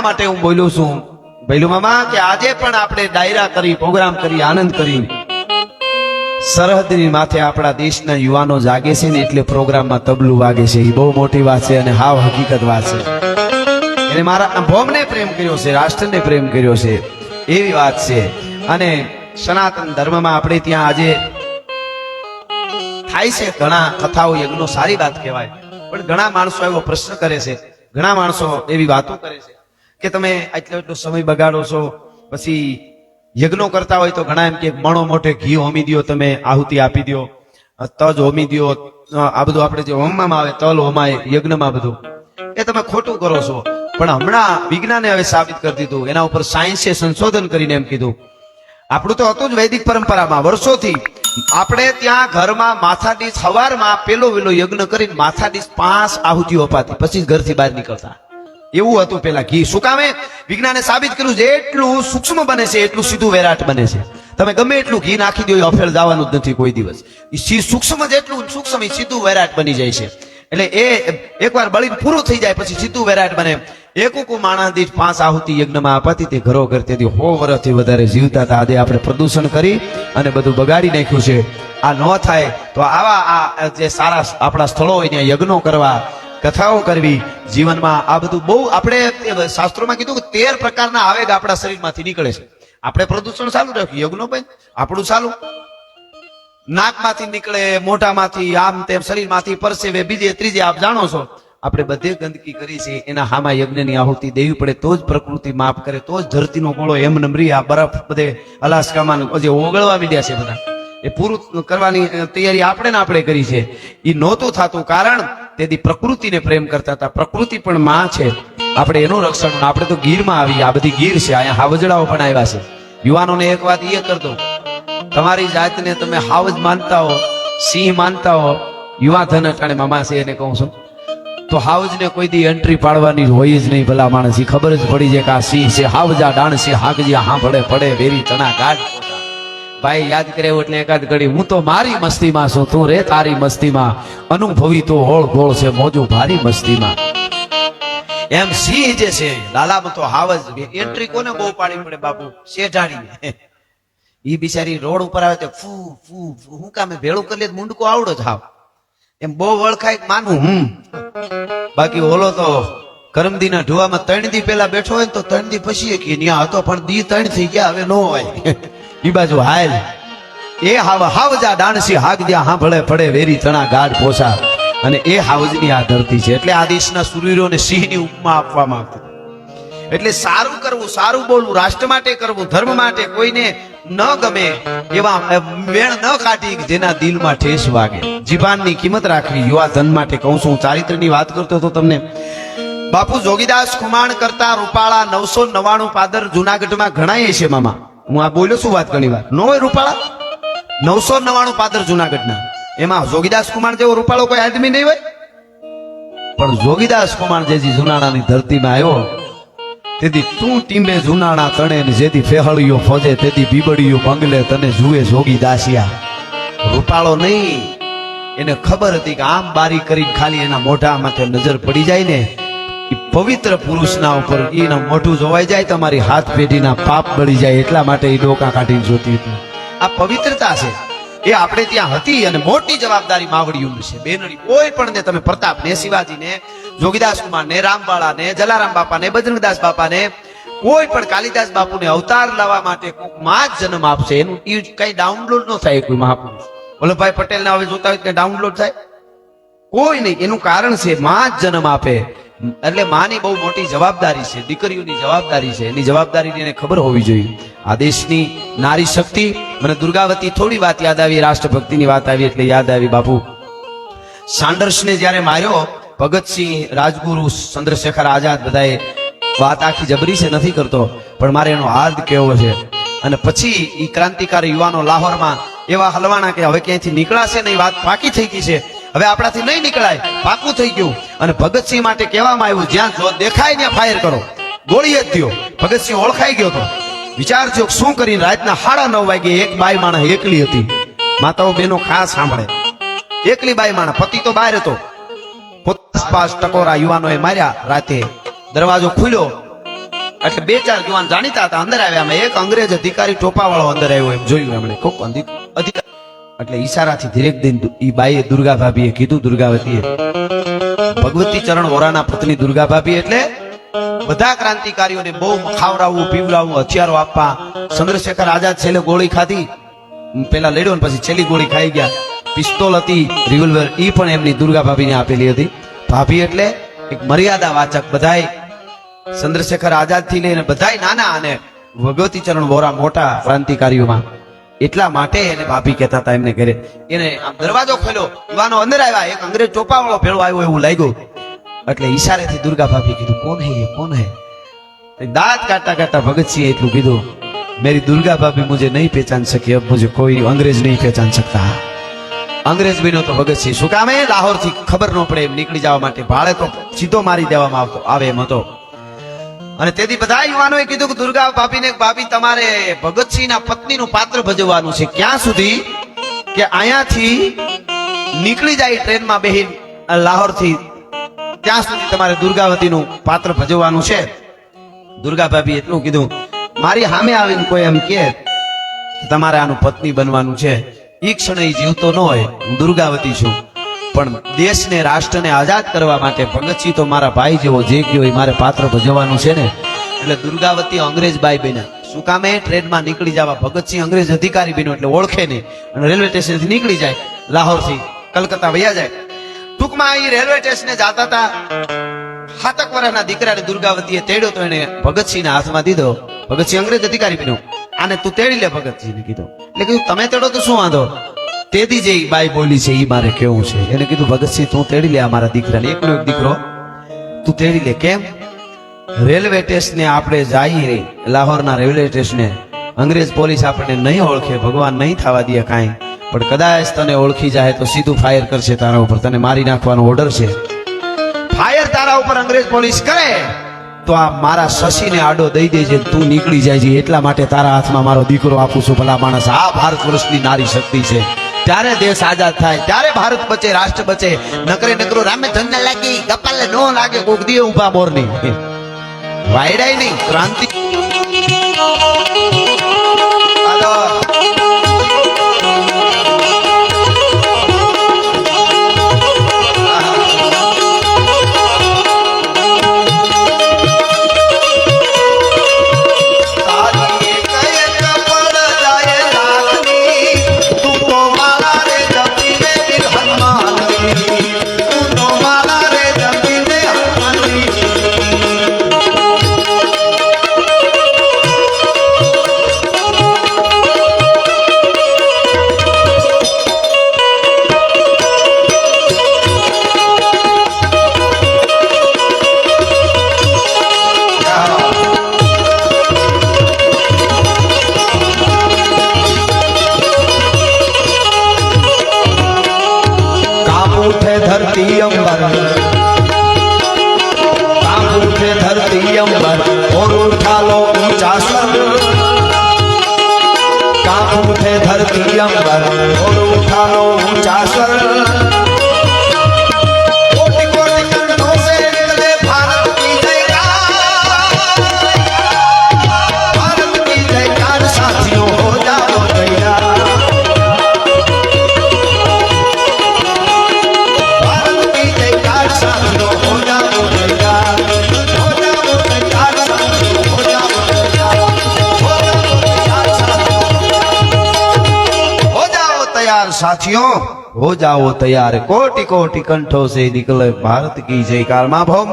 એના માટે હું બોલું છું? ભૈલું મામા, કે આજે પણ આપણે ડાયરા કરી, પ્રોગ્રામ કરી, આનંદ કરી. સરહદની માથે આપણા દેશના યુવાનો જાગે છે ને એટલે પ્રોગ્રામમાં તબલું વાગે છે. એ બહુ મોટી વાત છે અને હાવ હકીકત વાત છે. એને મારા ભોમને પ્રેમ કર્યો છે, રાષ્ટ્રને પ્રેમ કર્યો છે. એવી વાત છે. અને સનાતન ધર્મમાં આપણે ત્યાં આજે થાય છે. ઘણા કથાઓ, યજ્ઞો સારી વાત કહેવાય. પણ ઘણા માણસો એવો પ્રશ્ન કરે છે. ઘણા માણસો એવી વાતો કરે છે. કે તમે આટલો એટલો સમય બગાડો છો, પછી યજ્ઞો કરતા હોય તો ઘણા એમ કે મણો મોટે ઘી હોમી દો તમે આહુતિ આપી દો તજ હોમી દો આ બધું આપણે જે હોમવામાં આવે, તલ હોમાય, યજ્ઞમાં બધું. એ તમે ખોટું કરો છો. પણ હમણાં વિજ્ઞાને હવે સાબિત કરી દીધું, એના ઉપર સાયન્સે સંશોધન કરીને એમ કીધું. આપણું તો હતું જ વૈદિક પરંપરામાં, વર્ષોથી. આપણે ત્યાં ઘરમાં માથાદીશ સવારમાં પેલો વેલો યજ્ઞ કરીને માથાદીશ પાંચ આહુતિઓ અપાતી, પછી ઘરથી બહાર નીકળતા. એવું હતું પેલા ઘી શું કામે વિજ્ઞાને સાબિત કર્યું છે, એટલું સૂક્ષ્મ બને છે, એટલું સીધું વેરાટ બને છે. તમે ગમે એટલું ઘી નાખી દો, એ અફેળ જવાનું જ નથી કોઈ દિવસ. સૂક્ષ્મ જેટલું સૂક્ષ્મ સીધું વેરાટ બની જાય છે. એટલે એ એકવાર બળીને પૂરું થઈ જાય, પછી સીધું વેરાટ બને. એકુકુ માણસ દીઠ પાંચ આહુતિ યજ્ઞમાં અપાતી તે ઘરો ઘર તેથી હો વર્ષથી વધારે જીવતા હતા. આજે આપણે પ્રદૂષણ કરી અને બધું બગાડી નાખ્યું છે. આ ન થાય તો આવા આ જે સારા આપણા સ્થળો હોય ત્યાં યજ્ઞો કરવા કથાઓ કરવી, જીવનમાં આ બધું બહુ આપણે શાસ્ત્રોમાં કીધું કે તેર પ્રકારના આવેગ આપણા શરીરમાંથી નીકળે છે. આપણે પ્રદૂષણ ચાલુ રાખ્યું, યજ્ઞો ભાઈ આપણું ચાલુ. નાકમાંથી નીકળે, મોઢામાંથી, આમ તેમ, શરીરમાંથી પરસેવે, બીજે, ત્રીજે, આપ જાણો છો. આપણે બધે ગંદકી કરી છે, એના હામાં યજ્ઞની આહુતિ દેવી પડે, તો જ પ્રકૃતિ માફ કરે, તો જ ધરતીનો ગોળો એમ નમરી, આ બરફ બધે અલાસ્કામાં જે ઓગળવા મીડ્યા છે બધા. એ પૂરું કરવાની તૈયારી આપણે ને આપણે કરી છે. એ નહોતું થતું કારણ તેથી પ્રકૃતિને પ્રેમ કરતા હતા. પ્રકૃતિ પણ માં છે. આપણે એનું રક્ષણ, આપણે તો ગીરમાં આવી આ બધી ગીર છે. અહીંયા હાવજડાઓ પણ આવ્યા છે. યુવાનોને એક વાત એ કર દઉં. તમારી જાતને તમે હાવજ માનતા હો, સિંહ માનતા હો, યુવા ધન અટાણે મામા છે એને કહું છું. તો હાવજને કોઈ દી એન્ટ્રી પાડવાની હોય જ નહીં ભલા માણસ. ખબર જ પડી જાય કે આ સિંહ છે, હાવજા, ડાણ છે, હાકજી હા પડે પડે વેરી ચણા ગાઢ ભાઈ, યાદ કરે એટલે એકાદ ઘડી, હું તો મારી મસ્તીમાં છું, તું રે તારી મસ્તીમાં. અનુભવી તો હોળ ગોળ છે, મોજું ભારી મસ્તીમાં. એમ સિંહ જે છે, લાલામાં તો હાવજ એન્ટ્રી કોને બહુ પાડી પડે બાપુ? શેઢાણી. ઈ બિચારી રોડ ઉપર આવે તો ફૂ ફૂ. હું કામે ભેળું કરી લે મુંડકો આવડો જ હાવ. એમ બહુ વળખાય માનું હમ. બાકી ઓલો તો કરમદીના ઢુવામાં ત્રણ દી પેલા બેઠો હોય તો ત્રણ દી પછી કે, ન્યા હતો પણ દી ત્રણ થઈ ગયા, હવે નો હોય. બાજુ હાલ. એ હાવ હાવજા ડાણસી હાગજા હાંભળે પડે વેરી તણા ગાઢ પોસા અને એ હાવજની આ ધરતી છે. એટલે આ દેશના સુરવીરોને સિંહની ઉપમા આપવા માંગતો એટલે સારું કરવું, સારું બોલવું, રાષ્ટ્ર માટે કરવું, ધર્મ માટે કોઈને ન ગમે એવા મેળ ન કાઢી જેના દિલમાં ઠેસ વાગે. જીવાનની કિંમત રાખવી, યુવા ધન માટે કહું છું. ચારિત્રની વાત કરતો હતો તમને. બાપુ જોગીદાસ કુમાણ કરતા રૂપાળા નવસો નવાણું પાદર જુનાગઢમાં ગણાય છે, મામા. હું આ બોલ્યો છું વાત ઘણી વાર? નો રૂપાળા? નવસો નવાણું પાદર જુનાગઢના. એમાં જોગીદાસ કુમાર જેવો રૂપાળો કોઈ આદમી નહીં હોય? પણ જોગીદાસ કુમાર જેજી જુનાણાની ધરતીમાં આવ્યો, તેથી તું ટીમે જુનાણા તણે જેથી ફેહળીઓ ફોજે, તેથી બીબડીઓ બંગલે તને જુએ જોગીદાસિયા. રૂપાળો નહીં. એને ખબર હતી કે આમ બારી કરીને ખાલી એના મોઢા માથે નજર પડી જાય ને પવિત્ર પુરુષના ઉપર એના મોઢું જોવાઈ જાય, તમારી હાથ પેઢીના પાપ બળી જાય, એટલા માટે એ ડોકા કાઢીને જોતી હતી. આ પવિત્રતા છે. એ આપણે ત્યાં હતી અને મોટી જવાબદારી માવડીઓની છે. બેનડી, કોઈ પણ ને તમે પ્રતાપ ને શિવાજી ને જોગીદાસ કુમાર ને રામવાળા ને જલારામ બાપા ને બજરંગદાસ બાપા ને કોઈ પણ કાલિદાસ બાપુને અવતાર લાવવા માટે માં જ જન્મ આપશે. એનું એ કઈ ડાઉનલોડ ન થાય કોઈ મહાપુરુષ. વલ્લભભાઈ પટેલ ને હવે જોતા હોય ડાઉનલોડ થાય? કોઈ નહીં. એનું કારણ છે માં જ જન્મ આપે. એટલે માની બહુ મોટી જવાબદારી છે, દીકરીઓની જવાબદારી છે. એની જવાબદારી એને ખબર હોવી જોઈએ. આ દેશની નારી શક્તિ, મને દુર્ગાવતી થોડી વાત યાદ આવી, રાષ્ટ્રભક્તિની વાત આવી એટલે યાદ આવી. બાપુ સાન્ડર્સને જ્યારે માર્યો, ભગતસિંહ, રાજગુરુ, ચંદ્રશેખર આઝાદ બધાએ વાત આખી જબરી છે, નથી કરતો. પણ મારે એનો હાર્દ કેવો છે. અને પછી એ ક્રાંતિકારી યુવાનો લાહોરમાં એવા હલવાના કે હવે ક્યાંયથી નીકળાશે નહીં વાત પાકી થઈ ગઈ છે. હવે આપણાથી નહીં નીકળાય. પાકું થઈ ગયું. અને ભગતસિંહ માટે કહેવામાં આવ્યું, જ્યાં જો દેખાય ત્યાં ફાયર કરો. ગોળી જ દ્યો ભગતસિંહ ઓળખાઈ ગયો હતો વિચારજો શું કરીને રાતના સાડા નવ વાગે એક બાઈ માણસ એકલી હતી. માતાઓ બેનો ખાસ સાંભળે. એકલી બાઈ માણસ. પતિ તો બહાર હતો. પાસ ટકોરા યુવાનોએ માર્યા રાતે. દરવાજો ખુલ્યો. એટલે બે ચાર યુવાન જાણીતા હતા. અંદર આવ્યા. અમે એક અંગ્રેજ અધિકારી ટોપાવાળો અંદર આવ્યો. એમ જોયું એમણે. કોક અધિ- અધિકારી એટલે ઈશારાથી ધીરેક દિન એ બાઈએ દુર્ગા ભાભીએ કીધું, દુર્ગાવતીએ. ભગવતી ચરણ વોરાના પત્ની દુર્ગા ભાભી એટલે બધા ક્રાંતિકારીઓને બહુ ખાવડાવવું પીવડાવવું હથિયારો આપવા. ચંદ્રશેખર આઝાદ છેલ્લે ગોળી ખાધી. પેલા લડ્યો ને પછી છેલ્લી ગોળી ખાઈ ગયા. પિસ્તોલ હતી રિવોલ્વર ઈ પણ એમની દુર્ગા ભાભીને આપેલી હતી. ભાભી એટલે એક મર્યાદા વાચક બધાય. ચંદ્રશેખર આઝાદથી લઈને બધાય નાના અને ભગવતી ચરણ વોરા મોટા ક્રાંતિકારીઓમાં. એટલા માટે એને ભાભી કહેતા હતા એમને ઘરે. એને આમ દરવાજો ખોલ્યો, યુવાનો અંદર આવ્યા. એક અંગ્રેજ ચોપાવાળો ભેળો આવ્યો એવું લાગ્યું. એટલે ઈશારેથી દુર્ગા ભાભી કીધું, કોણ હે કોણ હે? દાંત કાઢતા કાઢતા ભગતસિંહ એટલું કીધું, મેરી દુર્ગા ભાભી મુજે નહીં પહેચાન સકી અબ મુજે કોઈ અંગ્રેજ નહીં પહેચાન શકતા. અંગ્રેજ બીનો તો ભગતસિંહ, શું કામે લાહોરથી ખબર ન પડે એમ નીકળી જવા માટે ભાડે તો સીધો મારી દેવામાં આવતો, આવે એમ હતો. અને તેથી બધા યુવાનોએ કીધું કે દુર્ગા ભાભીને ભાભી તમારે ભગતસિંહના પત્નીનું પાત્ર ભજવવાનું છે. ક્યાં સુધી? કે અહીંયાથી નીકળી જાય ટ્રેનમાં બેહી લાહોરથી ત્યાં સુધી તમારે દુર્ગાવતીનું પાત્ર ભજવવાનું છે. દુર્ગા ભાભી એટલું કીધું, મારી સામે આવીને કોઈ એમ કે તમારે આનું પત્ની બનવાનું છે. ઈ ક્ષણે જીવતો ન હોય. દુર્ગાવતી છું. પણ દેશને, રાષ્ટ્રને આઝાદ કરવા માટે ભગતસિંહ તો મારા ભાઈ જેવો જે કયો એ મારે પાત્ર ભજવવાનું છે ને. એટલે દુર્ગાવતી અંગ્રેજ બાઈ બન્યા. શું કામે ટ્રેનમાં નીકળી જવા. ભગતસિંહ અંગ્રેજ અધિકારી બન્યો એટલે ઓળખે નહીં. અને રેલવે સ્ટેશનથી નીકળી જાય. લાહોરથી કલકત્તા વયા જાય. ટૂંકમાં એ રેલવે સ્ટેશને જાતા હતા હાતક વર્ષના દીકરાને દુર્ગાવતીએ તેડ્યો તો એને ભગતસિંહના હાથમાં દીધો. ભગતસિંહ અંગ્રેજ અધિકારી બન્યો. આને તું તેડી લે, ભગતસિંહને કીધું. એટલે કીધું, તમે તેડો તો શું વાંધો? તેથી જે બાઈ બોલી છે એ મારે કેવું છે? એને કીધું, ભગતસિંહ, તું તેડી લે આ મારા દીકરાને. એકનો એક દીકરો, તું તેડી લે. કેમ? રેલવે સ્ટેશને આપણે જઈએ લાહોરના રેલવે સ્ટેશને. અંગ્રેજ પોલીસ આપણને નહીં ઓળખે, ભગવાન નહીં થવા દે કાંઈ. પણ કદાચ તને ઓળખી જાય તો સીધું ફાયર કરશે તારા ઉપર. તને મારી નાખવાનો ઓર્ડર છે. ફાયર તારા ઉપર અંગ્રેજ પોલીસ કરે, તો આ મારા શશીને આડો દઈ દેજે, તું નીકળી જાય એટલા માટે તારા હાથમાં મારો દીકરો આપું છું. ભલા માણસ, આ ભારત વર્ષની નારી શક્તિ છે. ત્યારે દેશ આઝાદ થાય, ત્યારે ભારત બચે, રાષ્ટ્ર બચે. નકરે નકરો રામે ધન લાગી, કપાલે નો લાગે, કોક દીએ ઊભા મોરની. વાયડાય નહીં, ક્રાંતિ. ધરતી અંબર. આંબુ છે ધરતી અંબર ઓર ઉઠાલો ઊંચા સર કાંબુ છે ધરતી અંબર ઓર ઉઠાલો ઊંચા સર સાથીઓ હો જાઓ તૈયાર કોટી કોટી કંઠો સે નિકલે ભારત કી જયકાર મા ભવ